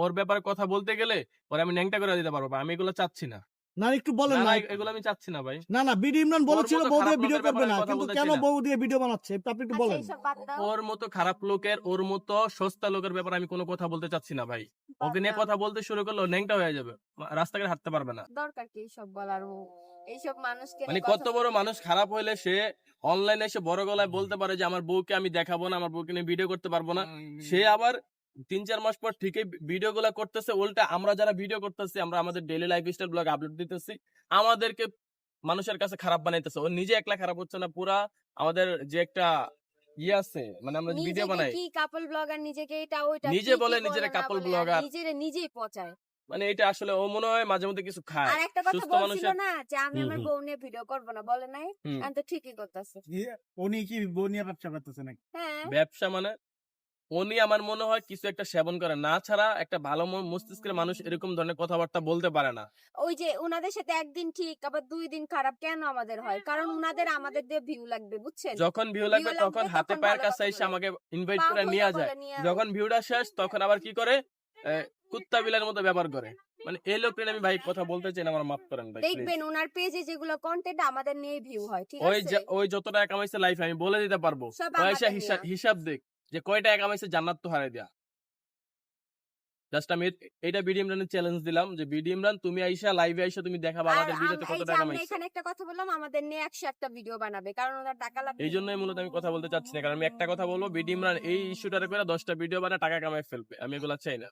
ওর ব্যাপারে কথা বলতে গেলে পরে আমি ন্যাংটা করে দিতে পারব আমি এগুলো চাচ্ছি না। না একটু বলেন না, এগুলো আমি চাচ্ছি না ভাই। না না বিডি ইমরান বলেছিল বউ দিয়ে ভিডিও করবে না কিন্তু কেন বউ দিয়ে ভিডিও বানাচ্ছে? আপনি একটু আচ্ছা, বলেন। ওর মতো খারাপ লোকের ওর মতো সস্তা লোকের ব্যাপারে আমি কোনো কথা বলতে চাচ্ছি না ভাই। ওকে নিয়ে কথা বলতে শুরু করল ন্যাংটা হয়ে যাবে। রাস্তাঘাটে হাঁটতে পারবে না। দরকার কি এইসব বলার? ও এইসব মানুষকে মানে কত বড় মানুষ খারাপ হইলে সে অনলাইনে এসে বড় গলায় বলতে পারে যে আমার বউকে আমি দেখাবো না আমার বউকে নিয়ে ভিডিও করতে পারব না। সে আবার তিন চার মাস পর ঠিকই ভিডিও গুলা করতেছে উল্টা আমরা যারা ভিডিও করতেছি আমরা আমাদের daily life style blog upload দিতেছি আমাদেরকে মানুষের কাছে খারাপ বানাইতেছে। ও নিজে একলা খারাপ হচ্ছে না পুরা আমাদের যে একটা ইয়ে আছে মানে আমরা ভিডিও বানাই। কি কাপল ব্লগার নিজেকে এটা ওইটা নিজে বলে বলে নিজেরা না couple বলে, আর blogger। নিজেরে নিজেই পচায়। মানে এটা আসলে ও মনে হয় মাঝে মধ্যে কিছু খায়। আর একটা কথা বলছিল না যে আমি আমার বউ নিয়ে ভিডিও করব না বলে নাই? হুম। আমি তো ঠিকই করতেছে। উনি কি বউ নিয়ে ব্যবসা করতেছে নাকি? হ্যাঁ। ব্যবসা মানে উনি আমার মনে হয় কিছু একটা সেবন করে। না ছাড়া একটা ভালো মস্তিষ্কের মানুষ এরকম ধরনের কথাবার্তা বলতে পারে না। ওই যে উনাদের সাথে একদিন ঠিক আবার দুই দিন খারাপ কেন আমাদের হয়? কারণ উনাদের আমাদের দিয়ে ভিউ লাগবে বুঝছেন? যখন ভিউ লাগবে তখন হাতে পায়ের কাছে এসে আমাকে ইনভাইট করে নিয়ে যায়। যখন ভিউটা শেষ তখন আবার কি করে? কুত্তা বিলার মতো ব্যবহার করে। মানে এই লোকটা আমি ভাই কথা বলতে চাই না আমার মাফ করেন ভাই দেখবেন ওনার পেজে যেগুলো কন্টেন্ট আমাদের নিয়ে ভিউ হয় ঠিক আছে? যে- ওই যত টাকা কামাইছে লাইফে আমি বলে দিতে পারব। আমাদের হিসাব হিসাব দেখ। যে কয় টাকা কামাইছে জান্নাত তো হারাই দেয়া। জাস্ট আমি এটা বিডি ইমরানের চ্যালেঞ্জ দিলাম যে বিডি ইমরান তুমি আইসা লাইভে আইসা তুমি দেখাবা বা আমাদের ভিডিওতে কত টাকা কামাইছে। এখানে একটা কথা বললাম আমাদের নিয়ে একশো একটা ভিডিও বানাবে কারণ ওনার টাকা লাগবে এই জন্যই মূলত আমি কথা বলতে চাচ্ছি না কারণ আমি একটা কথা বলব বিডি ইমরান এই ইস্যুটার করে দশটা ভিডিও বানায় টাকা কামাই ফেলবে আমি এগুলা চাই না।